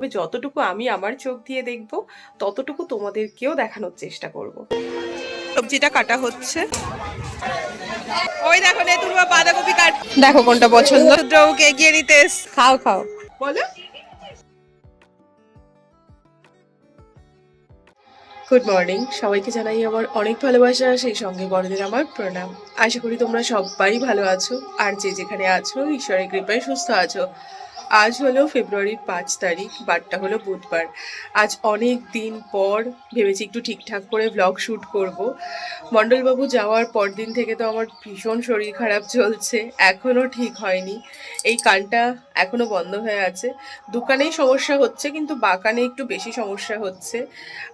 তবে যতটুকু আমি আমার চোখ দিয়ে দেখব, ততটুকু তোমাদেরকেও দেখানোর চেষ্টা করব। সবজিটা কাটা হচ্ছে। ওই দেখো নে তুলবা বাঁধাকপি কাট দেখো কোনটা পছন্দ। রুদ্রকে এগিয়ে নিতে খাও খাও। বলো। গুড মর্নিং সবাইকে জানাই আমার অনেক ভালোবাসা, সেই সঙ্গে বড়দের আমার প্রণাম। আশা করি তোমরা সবাই ভালো আছো, আর যে যেখানে আছো, ঈশ্বরের কৃপায় সুস্থ আছো। আজ হলো ফেব্রুয়ারির পাঁচ তারিখ, বারটা হলো বুধবার। আজ অনেক দিন পর ভেবেছি একটু ঠিকঠাক করে ব্লগ শ্যুট করব। মণ্ডলবাবু যাওয়ার পর দিন থেকে তো আমার ভীষণ শরীর খারাপ চলছে এখনও ঠিক হয়নি। এই কানটা এখনও বন্ধ হয়ে আছে। দোকানেই সমস্যা হচ্ছে, কিন্তু বাগানে একটু বেশি সমস্যা হচ্ছে।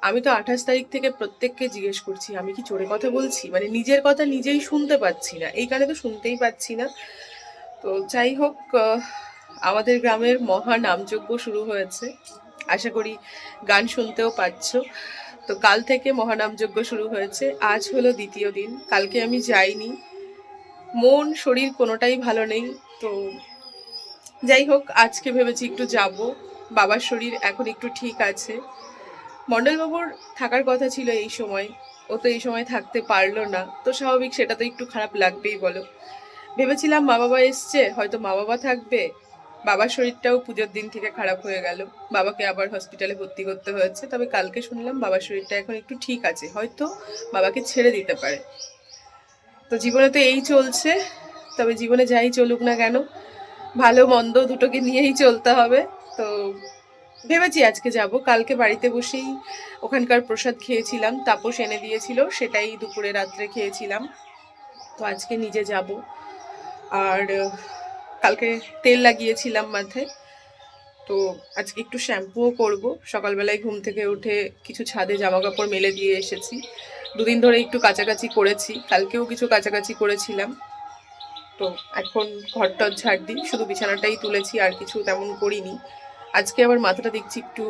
আমি তো আঠাশ তারিখ থেকে প্রত্যেককে জিজ্ঞেস করছি, আমি কি চোরে কথা বলছি? মানে নিজের কথা নিজেই শুনতে পাচ্ছি না। এই কানে তো শুনতেই পাচ্ছি না। তো যাই হোক আমাদের গ্রামের মহা নামযজ্ঞ শুরু হয়েছে। আশা করি গান শুনতেও পাচ্ছ তো কাল থেকে মহানামযজ্ঞ শুরু হয়েছে। আজ হলো দ্বিতীয় দিন। কালকে আমি যাইনি। মন, শরীর কোনোটাই ভালো নেই। তো যাই হোক, আজকে ভেবেছি একটু যাব। বাবার শরীর এখন একটু ঠিক আছে। মণ্ডলবাবুর থাকার কথা ছিল এই সময়। ও তো এই সময় থাকতে পারল না। তো স্বাভাবিক সেটা তো একটু খারাপ লাগবেই বলো। ভেবেছিলাম মা বাবা এসছে। হয়তো মা বাবা থাকবে। বাবার শরীরটাও পুজোর দিন থেকে খারাপ হয়ে গেল। বাবাকে আবার হসপিটালে ভর্তি করতে হয়েছে। তবে কালকে শুনলাম বাবার শরীরটা এখন একটু ঠিক আছে। হয়তো বাবাকে ছেড়ে দিতে পারে। তো জীবনে তো এই চলছে। তবে জীবনে যাই চলুক না কেন, ভালো মন্দ দুটোকে নিয়েই চলতে হবে। তো ভেবেছি আজকে যাব। কালকে বাড়িতে বসেই ওখানকার প্রসাদ খেয়েছিলাম। তাপস এনে দিয়েছিল। সেটাই দুপুরে রাত্রে খেয়েছিলাম। তো আজকে নিজে যাব। আর কালকে তেল লাগিয়েছিলাম মাথায়। তো আজকে একটু শ্যাম্পুও করব। সকালবেলায় ঘুম থেকে উঠে কিছু ছাদে জামা কাপড় মেলে দিয়ে এসেছি। দুদিন ধরে একটু কাছাকাছি করেছি। কালকেও কিছু কাছাকাছি করেছিলাম। তো এখন ঘরটর ঝাড় দিই। শুধু বিছানাটাই তুলেছি, আর কিছু তেমন করিনি। আজকে আবার মাথাটা দেখছি একটু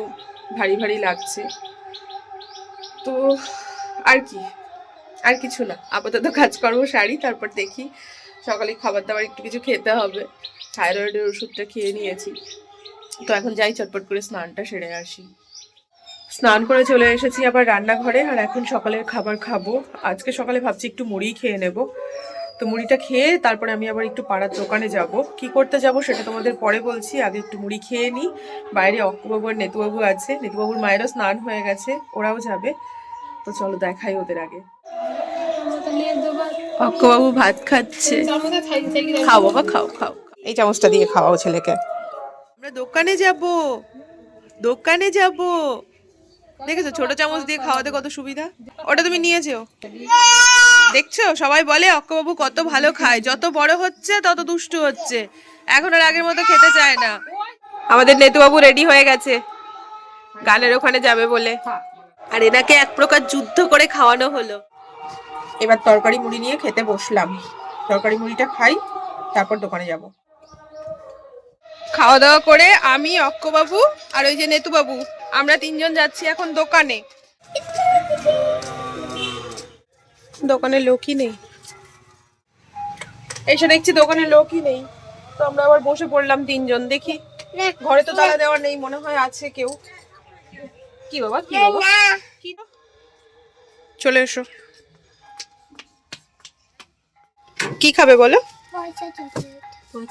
ভারী ভারী লাগছে। তো আর কি, আর কিছু না। আপাতত কাজকর্ম সারি, তারপর দেখি সকালে খাবার দাবার একটু কিছু খেতে হবে। থাইরয়েডের ওষুধটা খেয়ে নিয়েছি। তো এখন যাই, চটপট করে স্নানটা সেরে আসি। স্নান করে চলে এসেছি আবার রান্নাঘরে, আর এখন সকালের খাবার খাব। আজকে সকালে ভাবছি একটু মুড়ি খেয়ে নেব। তো মুড়িটা খেয়ে তারপরে আমি আবার একটু পাড়ার দোকানে যাব। কি করতে যাব সেটা তোমাদের পরে বলছি। আগে একটু মুড়ি খেয়ে নিই। বাইরে অক্কুবাবু আর নেতুবাবু আছে। নেতুবাবুর মায়েরও স্নান হয়ে গেছে। ওরাও যাবে। তো চলো দেখাই ওদের আগে। অক্কুবাবু ভাত খাচ্ছে। খাও বাবা খাও খাও। এই চামচটা দিয়ে খাওয়াও ছেলেকে। আমরা দোকানে যাব। দোকানে যাব। দেখেছ ছোট চামচ দিয়ে খাওয়াতে কত সুবিধা? ওটা তুমি নিয়ে যেও। দেখছ সবাই বলে অক্কবাবু কত ভালো খায়। যত বড় হচ্ছে তত দুষ্টু হচ্ছে। এখন আর আগের মতো খেতে চায় না। আমাদের নেতুবাবু রেডি হয়ে গেছে। গানের ওখানে যাবে বলে। আর এনাকে এক প্রকার যুদ্ধ করে খাওয়ানো হলো। এবার তরকারি মুড়ি নিয়ে খেতে বসলাম। তরকারি মুড়িটা খাই তারপর দোকানে যাব। খাওয়া দাওয়া করে আমি অক্কবাবু আর ওই যে নেতুবাবু আমরা তিনজন যাচ্ছি এখন দোকানে। দোকানে লোকই নেই। এসে দেখছি দোকানে লোকই নেই। তো আমরা আবার বসে পড়লাম তিনজন দেখি। ঘরে তো তালা দেওয়া নেই মনে হয় আছে কেউ। কি বাবা কি বাবা? কি চলে এসো। কি খাবে বলো?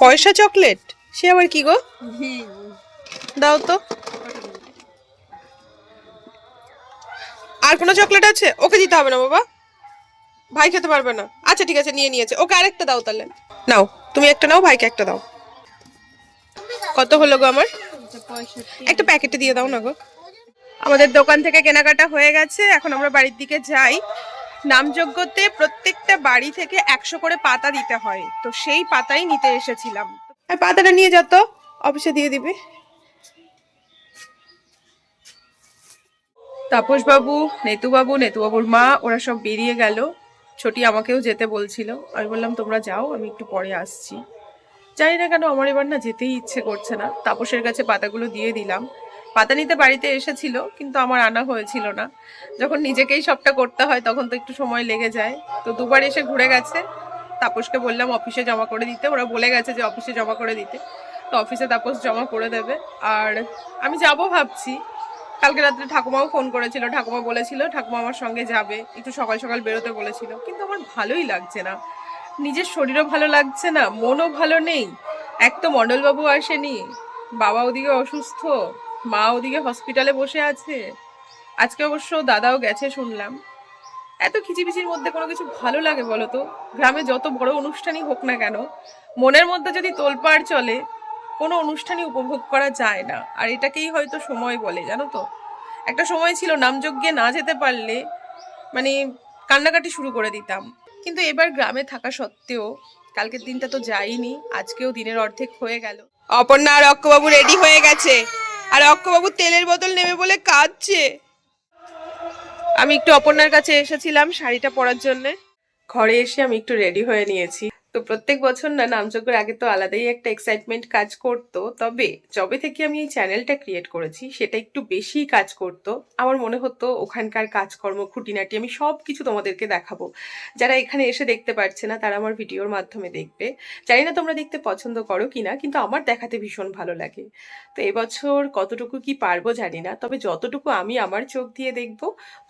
পয়সা চকলেট। সে আবার কি গো? দাও তো। আর কোনো চকলেট আছে? ওকে দিতে হবে না বাবা। ভাই খেতে পারবে না। আচ্ছা ঠিক আছে নিয়ে নিয়েছে। ওকে আরেকটা দাও তাহলে। নাও তুমি একটা নাও ভাইকে একটা দাও। কত হলো গো আমার? একটা প্যাকেটে দিয়ে দাও না গো। আমাদের দোকান থেকে কেনাকাটা হয়ে গেছে। এখন আমরা বাড়ির দিকে যাই। নামযজ্ঞতে প্রত্যেকটা বাড়ি থেকে একশো করে পাতা দিতে হয়। তো সেই পাতাই নিতে এসেছিলাম। আর পাতাটা নিয়ে যত অফিসে দিয়ে দিবে। তাপস বাবু নেতু বাবু নেতু বাবুর মা ওরা সব বেরিয়ে গেল। ছোটি আমাকেও যেতে বলছিল। আমি বললাম তোমরা যাও আমি একটু পরে আসছি। জানি না কেন আমার এবার না যেতেই ইচ্ছে করছে না। তাপসের কাছে পাতাগুলো দিয়ে দিলাম। পাতা নিতে বাড়িতে এসেছিল, কিন্তু আমার আনা হয়েছিল না। যখন নিজেকেই সবটা করতে হয়, তখন তো একটু সময় লেগে যায়। তো দুবার এসে ঘুরে গেছে। তাপসকে বললাম, অফিসে জমা করে দিতে। ওরা বলে গেছে যে, অফিসে জমা করে দিতে। তো অফিসে তাপস জমা করে দেবে। আর আমি যাব ভাবছি। কালকে রাত্রে ঠাকুমাও ফোন করেছিল। ঠাকুমা বলেছিল, ঠাকুমা আমার সঙ্গে যাবে। একটু সকাল সকাল বেরোতে বলেছিল। কিন্তু আমার ভালোই লাগছে না। নিজের শরীরও ভালো লাগছে না, মনও ভালো নেই। এক তো মণ্ডলবাবু আসেনি বাবা ওদিকে অসুস্থ। মা ওদিকে হসপিটালে বসে আছে। আজকে অবশ্য দাদাও গেছে শুনলাম। এত খিচিবিচির মধ্যে কোনো কিছু ভালো লাগে বলো তো? গ্রামে যত বড় অনুষ্ঠানই হোক না কেন, মনের মধ্যে যদি তোলপাড় চলে, কোনো অনুষ্ঠানই উপভোগ করা যায় না। আর এটাকেই হয়তো সময় বলে, জানো তো? একটা সময় ছিল নামযজ্ঞে না যেতে পারলে মানে কান্নাকাটি শুরু করে দিতাম। কিন্তু এবার গ্রামে থাকা সত্ত্বেও, কালকের দিনটা তো যাইনি, আজকেও দিনের অর্ধেক হয়ে গেল। অপর্ণা আর অক্কবাবু রেডি হয়ে গেছে। আর অক্ষবাবু তেলের বোতল নেবে বলে কাঁদছে। আমি একটু অপর্ণার কাছে এসেছিলাম শাড়িটা পরার জন্যে। ঘরে এসে আমি একটু রেডি হয়ে নিয়েছি। তো প্রত্যেক বছর না নামযজ্ঞের আগে তো আলাদাই একটা এক্সাইটমেন্ট কাজ করতো। তবে যবে থেকে আমি এই চ্যানেলটা ক্রিয়েট করেছি, সেটা একটু বেশি কাজ করতো। আমার মনে হতো ওখানকার কাজকর্ম, খুঁটিনাটি আমি সব কিছু তোমাদেরকে দেখাবো। যারা এখানে এসে দেখতে পারছে না, তারা আমার ভিডিওর মাধ্যমে দেখবে। জানি না তোমরা দেখতে পছন্দ করো কিনা, কিন্তু আমার দেখাতে ভীষণ ভালো লাগে। তো এবছর কতটুকু কি পারব জানি না, তবে যতটুকু আমি আমার চোখ দিয়ে দেখব,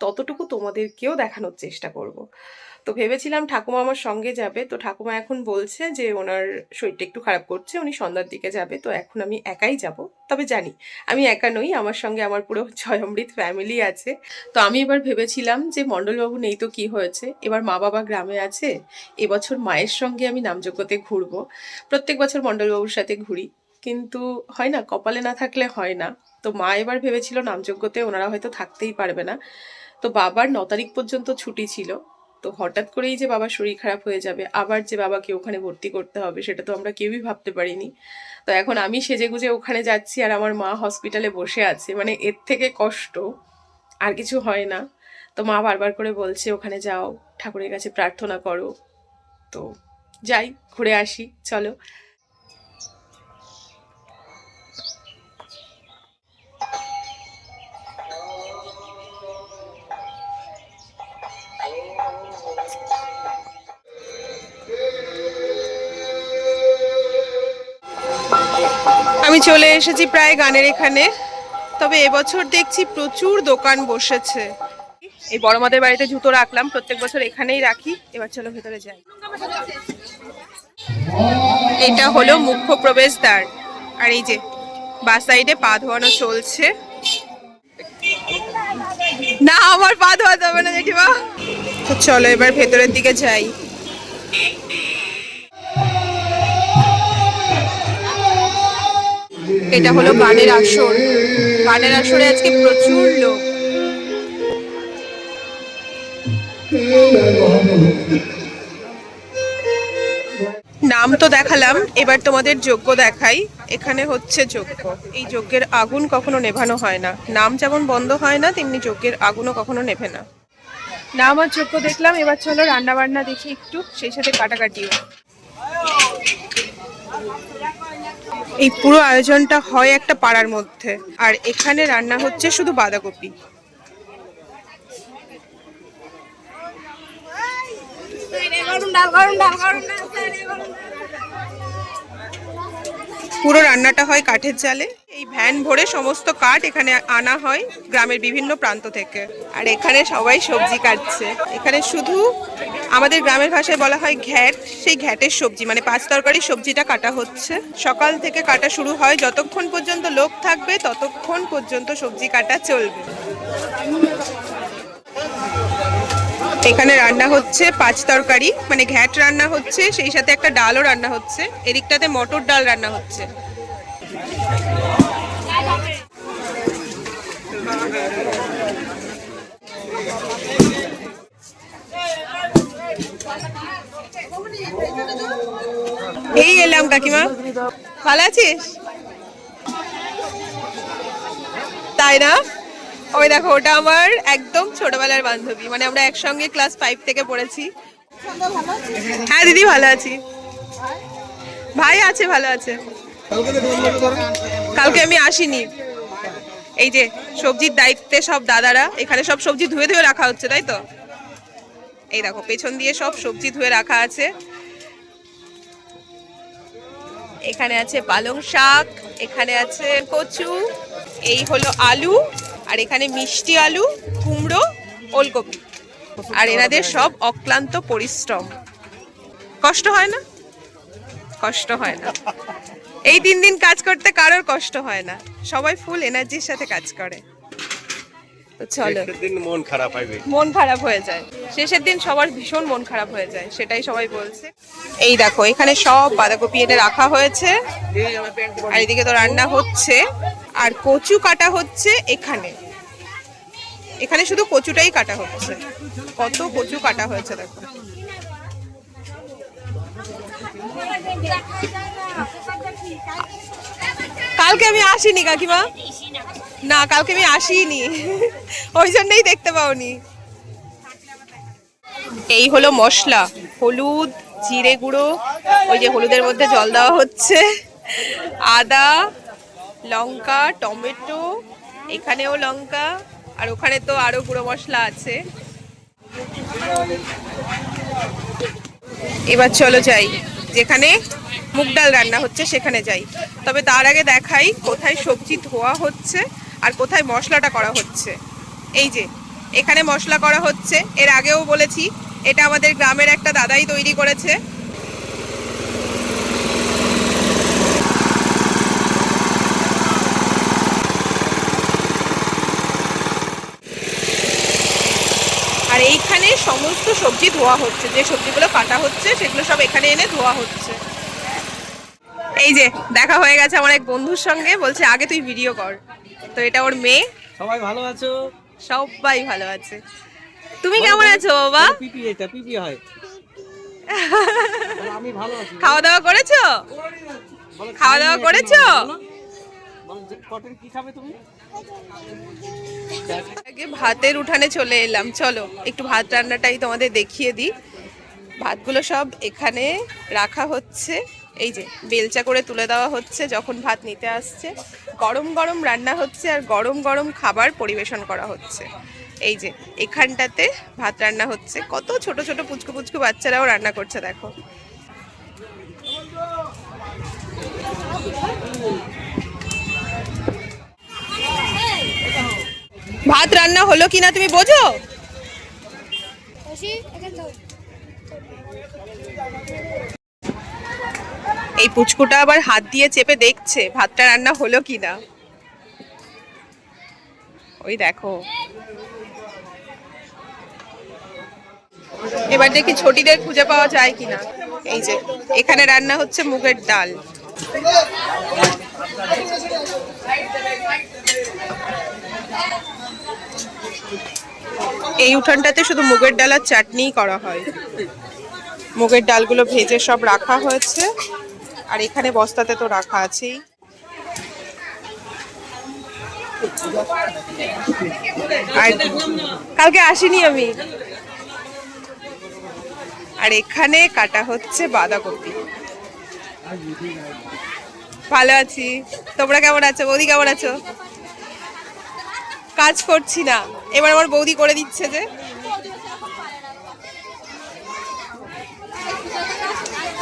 ততটুকু তোমাদেরকেও দেখানোর চেষ্টা করব। তো ভেবেছিলাম ঠাকুমা আমার সঙ্গে যাবে। তো ঠাকুমা এখন বলছে যে ওনার শরীরটা একটু খারাপ করছে, উনি সন্ধ্যার দিকে যাবে। তো এখন আমি একাই যাব। তবে জানি, আমি একা নই, আমার সঙ্গে আমার পুরো জয়মৃত ফ্যামিলি আছে। তো আমি এবার ভেবেছিলাম যে মণ্ডলবাবু নেই তো কি হয়েছে? এবার মা বাবা গ্রামে আছে, এবছর মায়ের সঙ্গে আমি নামযজ্ঞতে ঘুরবো। প্রত্যেক বছর মণ্ডলবাবুর সাথে ঘুরি, কিন্তু হয় না, কপালে না থাকলে হয় না। তো মা এবার ভেবেছিল নামযজ্ঞতে ওনারা হয়তো থাকতেই পারবে না। তো বাবার ন তারিখ পর্যন্ত ছুটি ছিল। তো হঠাৎ করেই যে বাবার শরীর খারাপ হয়ে যাবে, আবার যে বাবাকে ওখানে ভর্তি করতে হবে, সেটা তো আমরা কেউই ভাবতে পারিনি। তো এখন আমি সেজে গুজে ওখানে যাচ্ছি আর আমার মা হসপিটালে বসে আছে। মানে এর থেকে কষ্ট, আর কিছু হয় না। তো মা বারবার করে বলছে, ওখানে যাও, ঠাকুরের কাছে প্রার্থনা করো। তো যাই, ঘুরে আসি, চলো। চলে এসেছি প্রায় গানের এখানে। তবে এবছর দেখছি প্রচুর দোকান বসেছে। এই বড় মাদের বাড়িতে জুতো রাখলাম, প্রত্যেক বছর এখানেই রাখি। এবার চলো ভেতরে যাই। এটা হলো মুখ্য প্রবেশদ্বার। আর এই যে, বা সাইডে পা ধোয়ানো চলছে। না, আমার পা ধোয়াতে হবে না, জেঠিমা। চলো এবার ভেতরের দিকে যাই। এটা হলো গানের আসর। গানের আসরে আজকে প্রচুর লোক। নাম তো দেখালাম, এবার তোমাদের যজ্ঞ দেখাই। এখানে হচ্ছে যজ্ঞ। এই যজ্ঞের আগুন কখনো নেভানো হয় না। নাম যেমন বন্ধ হয় না, তেমনি যজ্ঞের আগুনও কখনো নেভে না। নাম আর যজ্ঞ দেখলাম, এবার চলো রান্না বান্না দেখি একটু, সেই সাথে কাটাকাটিও। এই পুরো আয়োজনটা হয় একটা পাড়ার মধ্যে। আর এখানে রান্না হচ্ছে শুধু বাঁধাকপি। পুরো রান্নাটা হয় কাঠের জালে। এই ভ্যান ভরে সমস্ত কাঠ এখানে আনা হয় গ্রামের বিভিন্ন প্রান্ত থেকে। আর এখানে সবাই সবজি কাটছে। এখানে শুধু আমাদের গ্রামের ভাষায় বলা হয় ঘ্যাট। সেই ঘ্যাটের সবজি মানে পাঁচ তরকারি সবজিটা কাটা হচ্ছে। সকাল থেকে কাটা শুরু হয়, যতক্ষণ পর্যন্ত লোক থাকবে, ততক্ষণ পর্যন্ত সবজি কাটা চলবে। এখানে রান্না হচ্ছে পাঁচ তরকারি মানে ঘ্যাট রান্না হচ্ছে, সেই সাথে একটা ডালও রান্না হচ্ছে। এদিকটাতে মটর ডাল রান্না হচ্ছে। এই এলাম, কাকিমা। ভালো আছিস? তাই না? ওই দেখো, ওটা আমার একদম ছোটবেলার বান্ধবী। মানে আমরা একসঙ্গে ক্লাস ফাইভ থেকে পড়েছি। হ্যাঁ দিদি ভালো আছি। ভাই আছে, ভালো আছে। কালকে আমি আসিনি। এই যে, সবজির দায়িত্বে সব দাদারা, এখানে সব সবজি ধুয়ে ধুয়ে রাখা হচ্ছে, তাই তো? এই দেখো, পেছন দিয়ে সব সবজি ধুয়ে রাখা আছে। এখানে আছে পালং শাক এখানে আছে কচু এই হলো আলু আর এখানে মিষ্টি আলু কুমড়ো ওলকপি। আর এনাদের সব অক্লান্ত পরিশ্রম। কষ্ট হয় না? কষ্ট হয় না। এই তিন দিন কাজ করতে কারোর কষ্ট হয় না। সবাই ফুল এনার্জির সাথে কাজ করে। তো চলো। দিন মন খারাপ হবে মন খারাপ হয়ে যায়। শেষের দিন সবার ভীষণ মন খারাপ হয়ে যায় সেটাই সবাই বলছে। এই দেখো এখানে সব বাঁধাকপি এনে রাখা হয়েছে। আর এদিকে তো রান্না হচ্ছে। আর কচু কাটা হচ্ছে এখানে। এখানে শুধু কচুটাই কাটা হচ্ছে। কত কচু কাটা হয়েছে দেখো। কালকে আমি আসিনি কাকিমা। না, কালকে আমি আসিনি। ওই জন্যই দেখতে পাওনি। এই হলো মশলা, হলুদ, জিরে গুঁড়ো, ওই যে হলুদের মধ্যে জল দেওয়া হচ্ছে, আদা, লঙ্কা, টমেটো, এখানেও লঙ্কা, আর ওখানে তো আরও গুঁড়ো মশলা আছে। এবার চলো যাই, যেখানে মুগ ডাল রান্না হচ্ছে সেখানে যাই। তবে তার আগে দেখাই কোথায় সবজি ধোয়া হচ্ছে। আর কোথায় মশলাটা করা হচ্ছে? এই যে, এখানে মশলা করা হচ্ছে। এর আগেও বলেছি, এটা আমাদের গ্রামের একটা দাদাই তৈরি করেছে। আর এইখানে সমস্ত সবজি ধোয়া হচ্ছে। যে সবজিগুলো কাটা হচ্ছে, সেগুলো সব এখানে এনে ধোয়া হচ্ছে। এই যে, দেখা হয়ে গেছে আমার এক বন্ধুর সঙ্গে। বলছে, আগে তুই ভিডিও কর। তো এটা ওর মেয়ে। সবাই ভালো আছো? সবাই ভালো আছে। তুমি কেমন আছো বাবা? পিপি এটা পিপি হয়। আমি ভালো আছি। খাওয়া দাওয়া করেছ? খাওয়া দাওয়া করেছ? আগে ভাতের উঠানে চলে এলাম চলো। একটু ভাত রান্নাটাই তোমাদের দেখিয়ে দিই। ভাতগুলো সব এখানে রাখা হচ্ছে। এই যে, বেলচা করে তুলে দেওয়া হচ্ছে যখন ভাত নিতে আসছে। গরম গরম রান্না হচ্ছে আর গরম গরম খাবার পরিবেশন করা হচ্ছে। এই যে, এখানটাতে ভাত রান্না হচ্ছে। কত ছোট ছোট পুচকু পুচকু বাচ্চারাও রান্না করছে, দেখো। ভাত রান্না হলো কিনা তুমি বোঝো? এই পুচকুটা আবার হাত দিয়ে চেপে দেখছে, ভাতটা রান্না হলো কিনা। ওই দেখো। এবার দেখি ছোটিদের খুঁজে পাওয়া যায় কিনা। এই যে, এখানে রান্না হচ্ছে মুগের ডাল। এই উঠানটাতে শুধু মুগের ডাল আর চাটনিই করা হয়। মুগের ডালগুলো ভেজে সব রাখা হয়েছে। আর এখানে বস্তাতে তো রাখা আছেই। কালকে আসিনি আমি। আর এখানে কাটা হচ্ছে বাঁধাকপি। ভালো আছি। তোমরা কেমন আছো? বৌদি কেমন আছো? কাজ করছি না। এবার আমার বৌদি করে দিচ্ছে যে।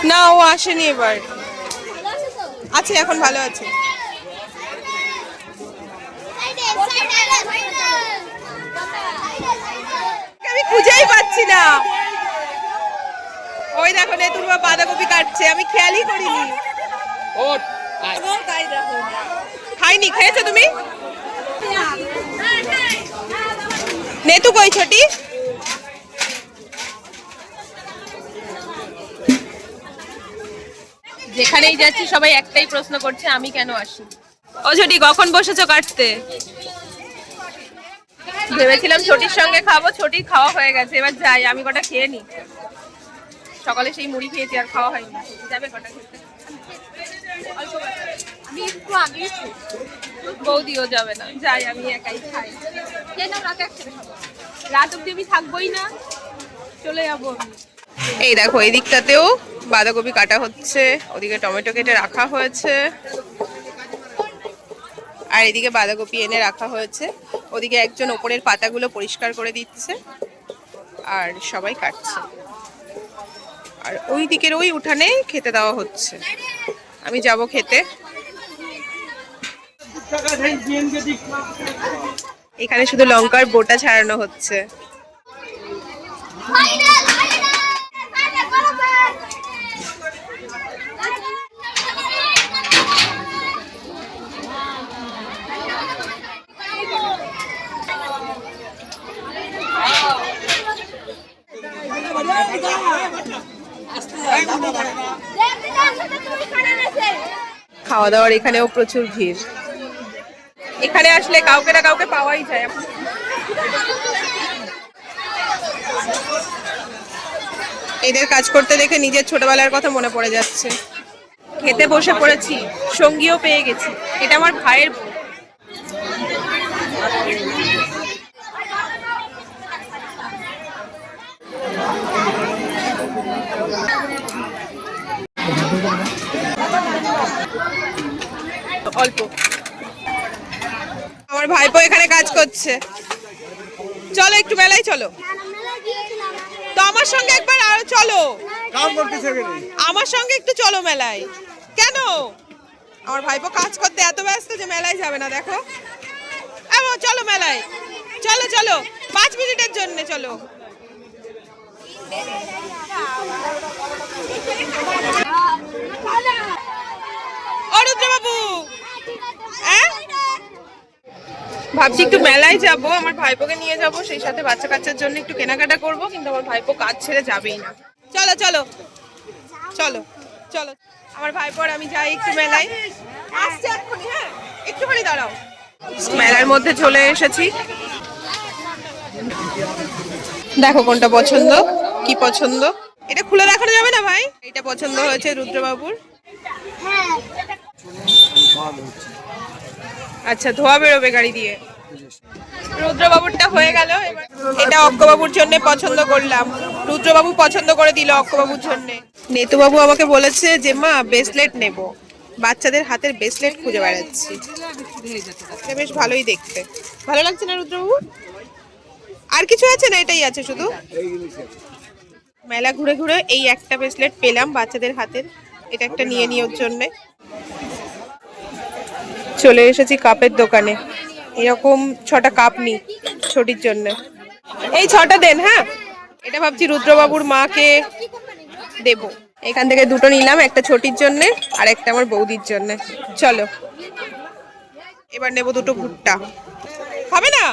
না, ও আসেনি এবার। আছে এখন ভালো আছে। আমি খুঁজেই পাচ্ছি না। ওই দেখো নেতুর মা বাঁধাকপি কাটছে আমি খেয়ালই করিনি। খাইনি খেয়েছো তুমি? নেতু কই ছোটি? যেখানেই যাচ্ছি সবাই একটাই প্রশ্ন করছে আমি কেন আসি? ও ছোটি কখন বসেছো কাটতে? ভেবেছিলাম ছোটির সঙ্গে খাব ছোটির খাওয়া হয়ে গেছে এবার যাই আমি কটা খেয়ে নি। সকালে সেই মুড়ি খেয়েছি আর খাওয়া হয়নি। যাবে কটা খেতে? আমি একটু আগে বৌদিও যাবে না। যাই আমি একাই খাই। কেন রাতে রাত অব্দি আমি থাকবোই না। চলে যাব আমি। এই দেখো এই দিকটাতেও বাঁধাকপি কাটা হচ্ছে, ওদিকে টমেটো কেটে রাখা হয়েছে। আর এদিকে বাঁধাকপি এনে রাখা হয়েছে। ওদিকে একজন ওপরের পাতাগুলো পরিষ্কার করে দিচ্ছে, আর সবাই কাটছে। আর ওই দিকের ওই উঠানে খেতে দেওয়া হচ্ছে। আমি যাব খেতে। এখানে শুধু লঙ্কার বোটা ছাড়ানো হচ্ছে। খাওয়া দাওয়ার এখানেও প্রচুর ভিড়। এখানে আসলে কাউকে না কাউকে পাওয়াই যায়। এদের কাজ করতে দেখে নিজের ছোটবেলার কথা মনে পড়ে যাচ্ছে। খেতে বসে পড়েছি, সঙ্গীও পেয়ে গেছি। এটা আমার ভাইয়ের অল্প। আমার ভাইপো এখানে কাজ করছে। চলো একটু মেলায় চলো। তো আমার সঙ্গে একবার আরও চলো। আমার সঙ্গে একটু চলো মেলায়। কেন? আমার ভাইপো কাজ করতে এত ব্যস্ত যে মেলায় যাবে না দেখো। চলো মেলায়। চলো চলো। পাঁচ মিনিটের জন্য চলো। অরুদ্র বাবু হ্যাঁ ভাবছি একটু মেলায় যাব, আমার ভাইপোকে নিয়ে যাব, সেই সাথে বাচ্চা কাচ্চার জন্য একটু কেনাকাটা করব, কিন্তু আমার ভাইপো কাজ ছেড়ে যাবেই না। চলো চলো। চলো চলো। আমার ভাইপোর আমি যাই একটু মেলায়। আসছে হ্যাঁ? একটুখানি দাঁড়াও। মেলার মধ্যে চলে এসেছি। দেখো কোনটা পছন্দ, কি পছন্দ। এটা খুলে দেখানো যাবে না ভাই? এটা পছন্দ হয়েছে রুদ্রবাবুর। আচ্ছা ধোয়া বেরোবে গাড়ি দিয়ে। রুদ্রবাবুরটা হয়ে গেল এটা অক্কবাবুর জন্য পছন্দ করলাম। রুদ্রবাবু পছন্দ করে দিল অক্কবাবুর জন্য। নেতুবাবু আমাকে বলেছে যে, মা ব্রেসলেট নেব। বাচ্চাদের হাতের ব্রেসলেট খুঁজে বেড়াচ্ছি। বেশ ভালোই দেখতে। ভালো লাগছে না রুদ্রবাবু? আর কিছু আছে না এটাই আছে শুধু? মেলা ঘুরে ঘুরে এই একটা ব্রেসলেট পেলাম বাচ্চাদের হাতের। এটা একটা নিয়ে নিয়ে ওর জন্যে। চলে এসেছি কাপের দোকানে। এরকম ছটা কাপ নি ছটির জন্য। এই ছটা দেন হ্যাঁ? এটা ভাবছি রুদ্রবাবুর মাকে দেব। এখান থেকে দুটো নিলাম, একটা ছোটির জন্য আর একটা আমার বৌদির জন্য। চলো, এবার নেব দুটো ভুট্টা। খাবে না?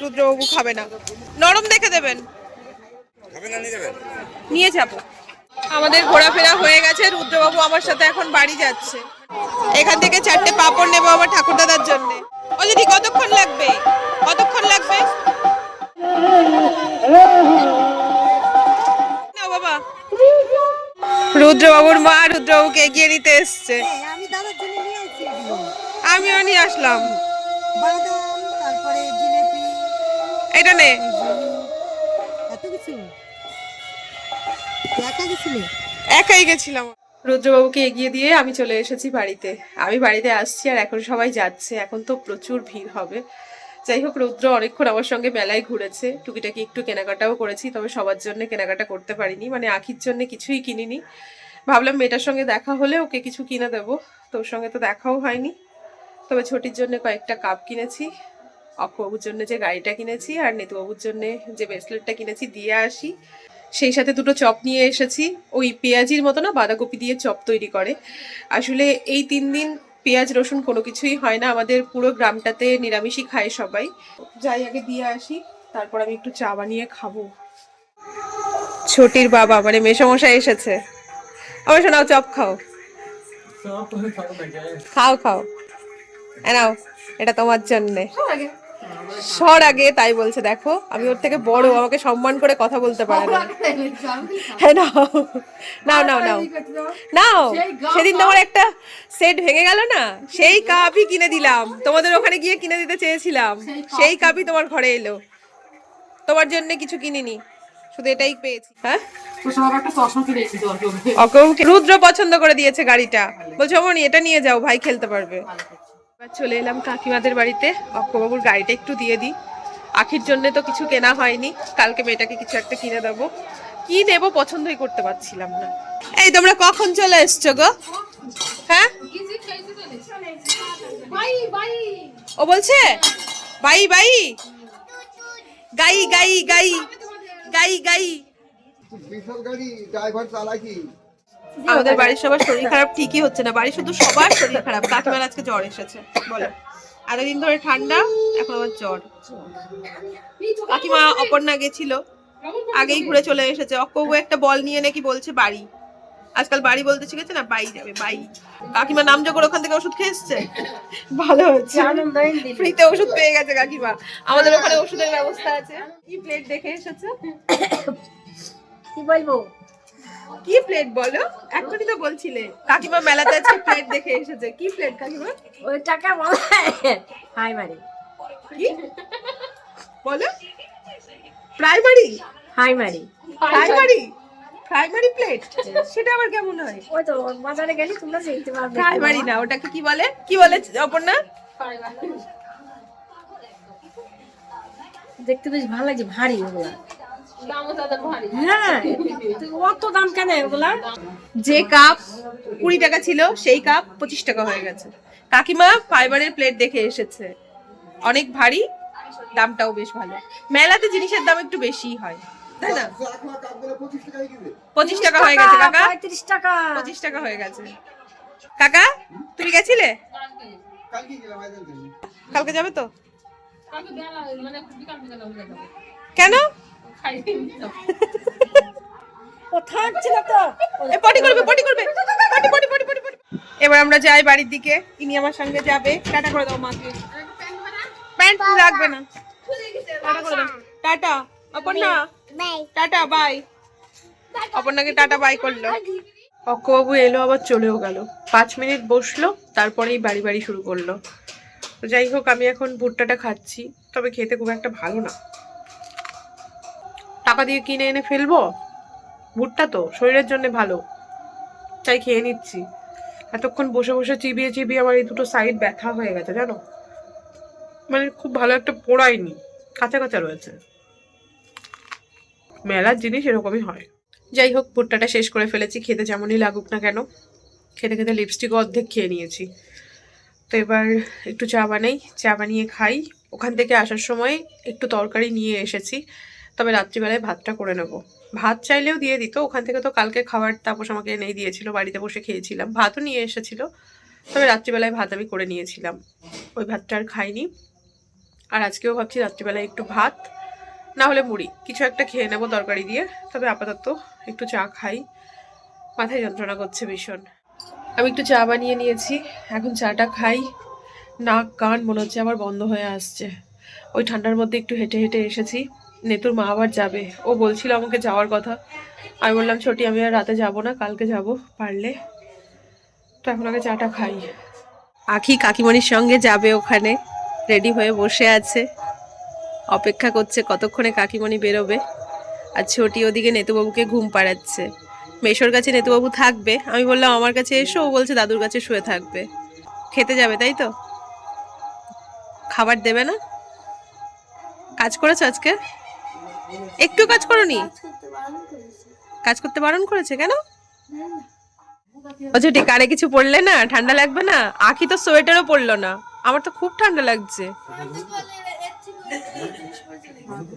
রুদ্রবাবু খাবে না। নরম দেখে দেবেন। নিয়ে যাব। আমাদের ঘোরাফেরা হয়ে গেছে, রুদ্রবাবু আমার সাথে এখন বাড়ি যাচ্ছে। এখান থেকে চারটে পাপড় নেব আমার ঠাকুর দাদার জন্য। ও দিদি কতক্ষণ লাগবে? কতক্ষণ লাগবে? না বাবা। রুদ্রবাবুর মা রুদ্রবাবুকে এগিয়ে নিতে এসছে। আমিও নিয়ে আসলাম। এটা নে। একাই গেছিলাম। রুদ্রবাবুকে এগিয়ে দিয়ে আমি চলে এসেছি বাড়িতে। আমি বাড়িতে আসছি আর এখন সবাই যাচ্ছে। এখন তো প্রচুর ভিড় হবে। যাই হোক, রুদ্র অনেকক্ষণ আমার সঙ্গে মেলায় ঘুরেছে। টুকিটাকি একটু কেনাকাটাও করেছি, তবে সবার জন্য কেনাকাটা করতে পারিনি। মানে আখির জন্য কিছুই কিনিনি। ভাবলাম মেয়েটার সঙ্গে দেখা হলে ওকে কিছু কিনে দেবো। তোর সঙ্গে তো দেখাও হয়নি। তবে ছোটির জন্য কয়েকটা কাপ কিনেছি। অক্ষবাবুর জন্য যে গাড়িটা কিনেছি আর নেতুবাবুর জন্য যে ব্রেসলেটটা কিনেছি, দিয়ে আসি। সেই সাথে দুটো চপ নিয়ে এসেছি। ওই পেঁয়াজির মতো না বাঁধাকপি দিয়ে চপ তৈরি করে। আসলে এই তিন দিন পেঁয়াজ রসুন কোনো কিছুই হয় না। আমাদের পুরো গ্রামটাতে নিরামিষই খায় সবাই। যাই আগে দিয়ে আসি। তারপর আমি একটু চা বানিয়ে খাব। ছোটির বাবা মানে মেসমশাই এসেছে। আমার শোনাও চপ খাও। খাও খাও। নাও এটা তোমার জন্যে। সর আগে, তাই বলছে, দেখো, আমি ওর থেকে বড় আমাকে সম্মান করে কথা বলতে পারে না। হ্যাঁ নাও। নাও নাও নাও। নাও, সেদিন তোমার একটা সেট ভেঙে গেল না? সেই কাপই কিনে দিলাম। তোমাদের ওখানে গিয়ে কিনে দিতে চেয়েছিলাম। সেই কাপই তোমার ঘরে এলো। তোমার জন্য কিছু কিনিনি। শুধু এটাই পেয়েছি। হ্যাঁ? রুদ্র পছন্দ করে দিয়েছে গাড়িটা। বলছে, অমনি এটা নিয়ে যাও, ভাই খেলতে পারবে। এবার চলে এলাম কাকিমাদের বাড়িতে। অক্ষবাবুর গাড়িটা একটু দিয়ে দিই। আখির জন্য তো কিছু কেনা হয়নি। কালকে মেয়েটাকে কিছু একটা কিনে দেবো। কি নেব পছন্দই করতে পারছিলাম না। এই তোমরা কখন চলে এসছো গো? হ্যাঁ? ও বলছে বাই বাই। গাই গাই গাই। গাই গাই। বেসরকারি ড্রাইভার চালায় কি আমাদের বাড়ির সবার শরীর খারাপ ঠিকই হচ্ছে না বাড়ির শুধু সবার শরীর খারাপ। কাকিমার আজকে জ্বর এসেছে বলো। এতদিন ধরে ঠান্ডা এখন আবার জ্বর। কাকিমা অপর্ণা গেছিল আগেই ঘুরে চলে এসেছে। অক্কবু একটা বল নিয়ে নাকি বলছে বাড়ি। আজকাল বাড়ি বলতে শিখেছে না বাই যাবে বাই। কাকিমা নাম যখন ওখান থেকে ওষুধ খেয়ে এসছে? ভালো হচ্ছে। ফ্রিতে ওষুধ পেয়ে গেছে কাকিমা। আমাদের ওখানে ওষুধের ব্যবস্থা আছে। কি প্লেট দেখে এসেছে? কি বলব? কি প্লেট বলো? এখনই তো বলছিলে। কাকিমা মেলাতে আজকে প্লেট দেখে এসেছে। কি প্লেট কাকিমা? ওই টাকা বল হাই কি? বলো। প্রাইমারি? হাই মারি প্রাইমারি? প্রাইমারি প্লেট সেটা আবার কেমন হয়? ওই তো বাজারে গেলি তোমরা দেখতে পারবে। প্রাইমারি না ওটাকে কি বলে? কি বলে অপর্ণা? দেখতে বেশ ভালো লাগছে ভারী ওগুলা। হ্যাঁ অত দাম কেন ওগুলা যে কাপ কুড়ি টাকা ছিল সেই কাপ পঁচিশ টাকা হয়ে গেছে। কাকিমা ফাইবারের প্লেট দেখে এসেছে। অনেক ভারী দামটাও বেশ ভালো। মেলাতে জিনিসের দাম একটু বেশি হয় তাই না? পঁচিশ টাকা হয়ে গেছে কাকা? পঁয়ত্রিশ টাকা। পঁচিশ টাকা হয়ে গেছে। কাকা তুমি গেছিলে? কালকে যাবে তো? কেন? এবার আমরা যাই বাড়ির দিকে। ইনি আমার সঙ্গে যাবে। টাটা করে দাও মাকে। প্যান্ট লাগবে না। Tata Aparna. Tata bye. অপর্ণাকে tata bye করল। অক্কবাবু এলো আবার চলেও গেল। পাঁচ মিনিট বসল তারপরেই বাড়ি বাড়ি শুরু করল। যাই হোক আমি এখন ভুট্টাটা খাচ্ছি। তবে খেতে খুব একটা ভালো না। টাকা দিয়ে কিনে এনে ফেলব? ভুট্টা তো, শরীরের জন্য ভালো। তাই খেয়ে নিচ্ছি। এতক্ষণ বসে বসে চিবিয়ে চিবিয়ে আমার এই দুটো সাইড ব্যথা হয়ে গেছে, জানো? মানে খুব ভালো একটা পোড়ায়নি কাঁচা কাঁচা রয়েছে। মেলার জিনিস এরকমই হয়। যাই হোক, ভুট্টাটা শেষ করে ফেলেছি, খেতে যেমনই লাগুক না কেন। খেতে খেতে লিপস্টিকও অর্ধেক খেয়ে নিয়েছি। তো এবার একটু চা বানাই, চা বানিয়ে খাই। ওখান থেকে আসার সময় একটু তরকারি নিয়ে এসেছি। তবে রাত্রিবেলায় ভাতটা করে নেব। ভাত চাইলেও দিয়ে দিত, ওখান থেকে তো কালকে খাবার তাপস আমাকে এনেই দিয়েছিল, বাড়িতে বসে খেয়েছিলাম। ভাতও নিয়ে এসেছিল, তবে রাত্রিবেলায় ভাত আমি করে নিয়েছিলাম। ওই ভাতটা আর খাইনি। আর আজকেও ভাবছি রাত্রিবেলায় একটু ভাত, না হলে মুড়ি। কিছু একটা খেয়ে নেব তরকারি দিয়ে, তবে আপাতত একটু চা খাই। মাথায় যন্ত্রণা করছে ভীষণ। আমি একটু চা বানিয়ে নিয়েছি, এখন চাটা খাই। নাক কান মনে হচ্ছে আবার বন্ধ হয়ে আসছে। ওই ঠান্ডার মধ্যে একটু হেঁটে হেঁটে এসেছি। নেতুর মা আবার যাবে। ও বলছিল আমাকে যাওয়ার কথা। আমি বললাম, ছোটি, আমি আর রাতে যাব না, কালকে যাব পারলে। তো এখন আগে চাটা খাই। আখি কাকিমণির সঙ্গে যাবে ওখানে, রেডি হয়ে বসে আছে। অপেক্ষা করছে কতক্ষণে কাকিমণি বেরোবে। আর ছোটি ওদিকে নেতুবাবুকে ঘুম পাড়াচ্ছে। মেশোর কাছে নেতুবাবু থাকবে। আমি বললাম, আমার কাছে এসো। ও বলছে, দাদুর কাছে শুয়ে থাকবে। খেতে যাবে, তাই তো? খাবার দেবে না? কাজ করেছ আজকে? একটু কাজ করনি? কাজ করতে বারণ করেছে। কেন? আচ্ছা ঠিক আরে কিছু পড়লে না? ঠান্ডা লাগবে না? আখি তো সোয়েটারও পরলো না। আমার তো খুব ঠান্ডা লাগছে।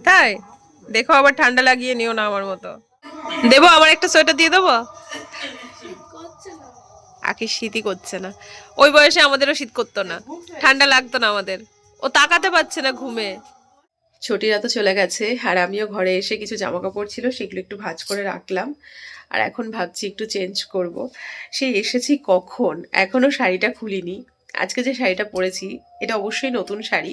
তাই? দেখো আবার ঠান্ডা লাগিয়ে নিও না আমার মতো। দেবো আমার একটা সোয়েটার দিয়ে দেবো? আখি শীতই করছে না। ওই বয়সে আমাদেরও শীত করতো না। ঠান্ডা লাগতো না আমাদের। ও তাকাতে পারছে না ঘুমে। ছটিরা তো চলে গেছে আর আমিও ঘরে এসে কিছু জামা কাপড় ছিল সেগুলো একটু ভাঁজ করে রাখলাম। আর এখন ভাবছি একটু চেঞ্জ করব। সেই এসেছি কখন? এখনও শাড়িটা খুলিনি। আজকে যে শাড়িটা পরেছি, এটা অবশ্যই নতুন শাড়ি।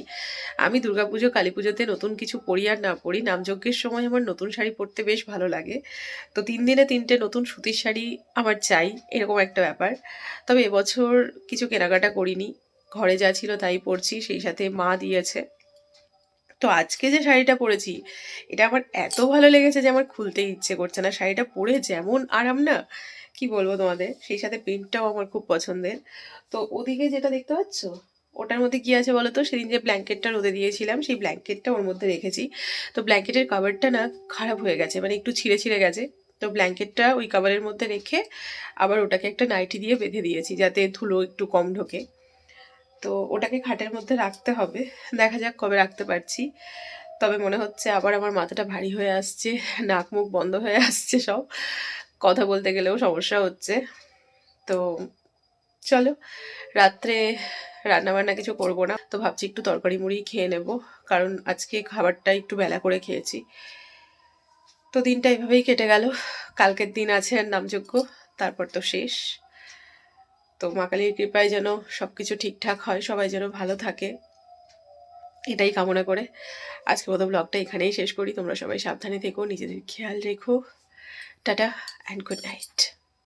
আমি দুর্গাপুজো কালী পুজোতে নতুন কিছু পরি আর না পরি। নামযজ্ঞের সময় আমার নতুন শাড়ি পরতে বেশ ভালো লাগে। তো তিন দিনে তিনটে নতুন সুতির শাড়ি আমার চাই, এরকম একটা ব্যাপার। তবে এবছর কিছু কেনাকাটা করিনি। ঘরে যা ছিল তাই পরছি, সেই সাথে মা দিয়েছে। তো আজকে যে শাড়িটা পরেছি, এটা আমার এত ভালো লেগেছে যে আমার খুলতেই ইচ্ছে করছে না। শাড়িটা পরে যেমন আরাম না, কি বলব তোমাদের? সেই সাথে প্রিন্টটাও আমার খুব পছন্দের। তো ওদিকে যেটা দেখতে পাচ্ছ? ওটার মধ্যে কি আছে বলো তো? সেদিন যে ব্ল্যাঙ্কেটটা রোদে দিয়েছিলাম, সেই ব্ল্যাঙ্কেটটা ওর মধ্যে রেখেছি। তো ব্ল্যাঙ্কেটের কাভারটা না খারাপ হয়ে গেছে মানে একটু ছিঁড়ে ছিঁড়ে গেছে। তো ব্ল্যাঙ্কেটটা ওই কাভারের মধ্যে রেখে আবার ওটাকে একটা নাইটি দিয়ে বেঁধে দিয়েছি, যাতে ধুলো একটু কম ঢোকে। তো ওটাকে খাটের মধ্যে রাখতে হবে। দেখা যাক কবে রাখতে পারছি। তবে মনে হচ্ছে আবার আমার মাথাটা ভারী হয়ে আসছে, নাক মুখ বন্ধ হয়ে আসছে সব। কথা বলতে গেলেও সমস্যা হচ্ছে। তো চলো, রাত্রে রান্নাবান্না কিছু করব না। তো ভাবছি একটু তরকারি মুড়ি খেয়ে নেব, কারণ আজকে খাবারটা একটু বেলা করে খেয়েছি। তো দিনটা এভাবেই কেটে গেল। কালকের দিন আছে আর নামযোগ্য তারপর তো শেষ। তো মা কালীর কৃপায় যেন সব কিছু ঠিকঠাক হয়, সবাই যেন ভালো থাকে। এটাই কামনা করে। আজকে মতো ব্লগটা এখানেই শেষ করি। তোমরা সবাই সাবধানে থেকো, নিজেদের খেয়াল রেখো। Tata and good night